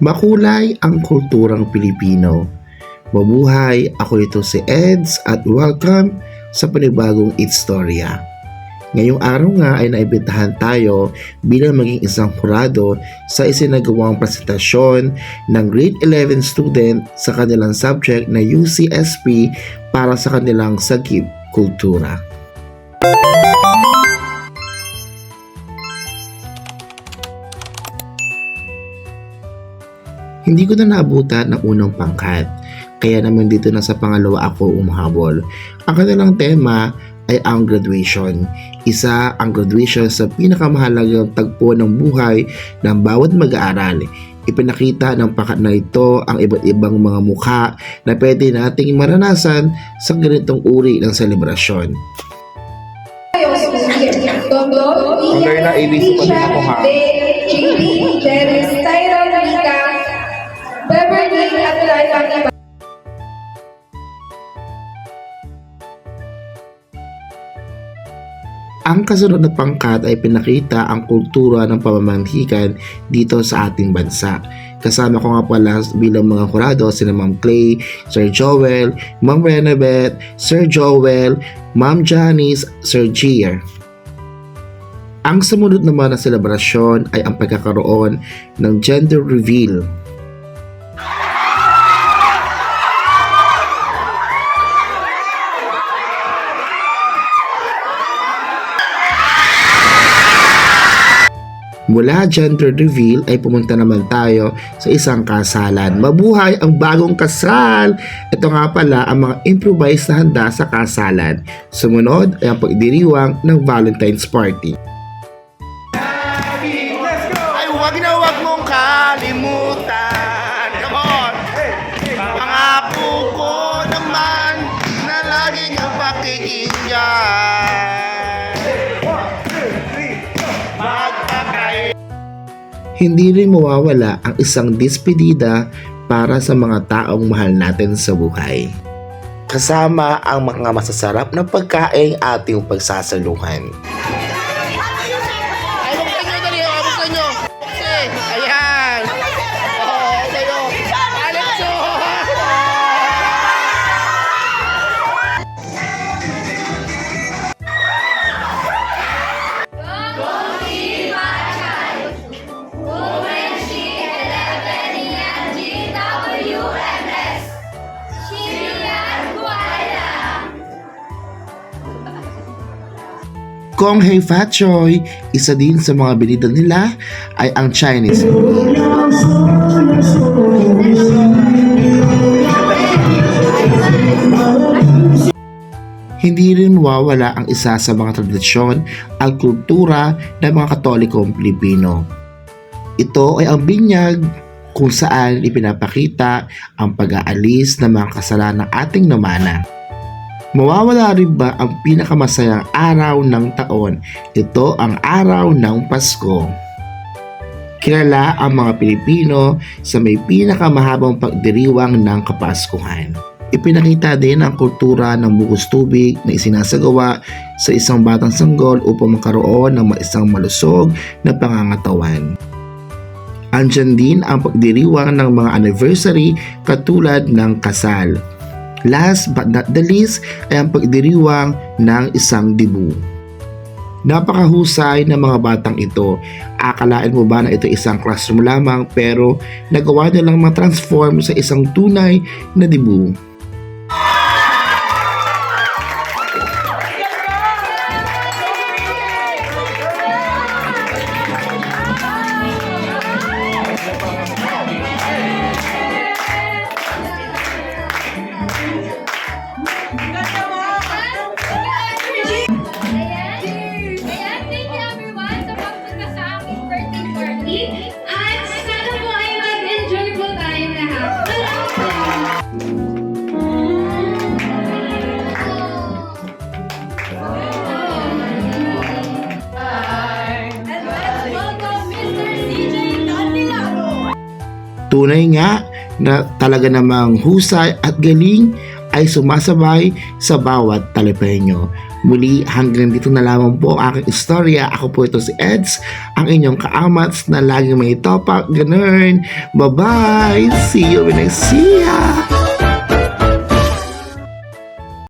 Makulay ang kulturang Pilipino. Mabuhay, ako ito si Eds at welcome sa panibagong Istorya. Ngayong araw nga ay naibitahan tayo bilang maging isang kurado sa isinagawang presentasyon ng grade 11 student sa kanilang subject na UCSP para sa kanilang Sagip Kultura. Hindi ko na naabutan ng unang pangkat, kaya naman dito na sa pangalawa ako umahabol. Ang kanilang tema ay ang graduation. Isa ang graduation sa pinakamahalagang tagpo ng buhay ng bawat mag-aaral. Ipinakita ng pakat na ito ang iba't ibang mga mukha na pwede nating maranasan sa ganitong uri ng selebrasyon. Ang gaya na ABC pa din ako, ha? JB, Ang kasunod na pangkat ay pinakita ang kultura ng pamamanhikan dito sa ating bansa. Kasama ko nga pala bilang mga kurado sina Ma'am Clay, Sir Joel, Ma'am Renabeth, Sir Joel, Ma'am Janice, Sir Gier. Ang sumunod naman na selebrasyon ay ang pagkakaroon ng gender reveal Mula gender reveal ay pumunta naman tayo sa isang kasalan. Mabuhay ang bagong kasal! Ito nga pala ang mga improvised na handa sa kasalan. Sumunod ay ang pagdiriwang ng Valentine's Party. Ay, wag na wag mong kalimutan. Come on! Ko naman na pakiinggan. Hindi rin mawawala ang isang dispedida para sa mga taong mahal natin sa buhay. Kasama ang mga masasarap na pagkain ating pagsasaluhan. Kung Hei Fat Choy, isa din sa mga binida nila ay ang Chinese. Hindi rin mawawala ang isa sa mga tradisyon at kultura ng mga Katolikong Pilipino. Ito ay ang binyag kung saan ipinapakita ang pag-aalis ng mga kasalanan ng ating namana. Mawawala rin ba ang pinakamasayang araw ng taon? Ito ang araw ng Pasko. Kilala ang mga Pilipino sa may pinakamahabang pagdiriwang ng Kapaskuhan. Ipinakita din ang kultura ng bugos tubig na isinasagawa sa isang batang sanggol upang magkaroon ng isang malusog na pangangatawan. Andyan din ang pagdiriwang ng mga anniversary katulad ng kasal. Last but not the least ay ang pagdiriwang ng isang dibu. Napakahusay ng mga batang ito. Akalain mo ba na ito isang classroom lamang pero nagawa nilang ma-transform sa isang tunay na dibu. Tunay nga na talaga namang husay at galing ay sumasabay sa bawat talepenyo. Muli hanggang dito na lamang po ang aking istorya. Ako po ito si Eds, ang inyong kaamats na laging may topak, ganun. Bye-bye! See you when I see ya!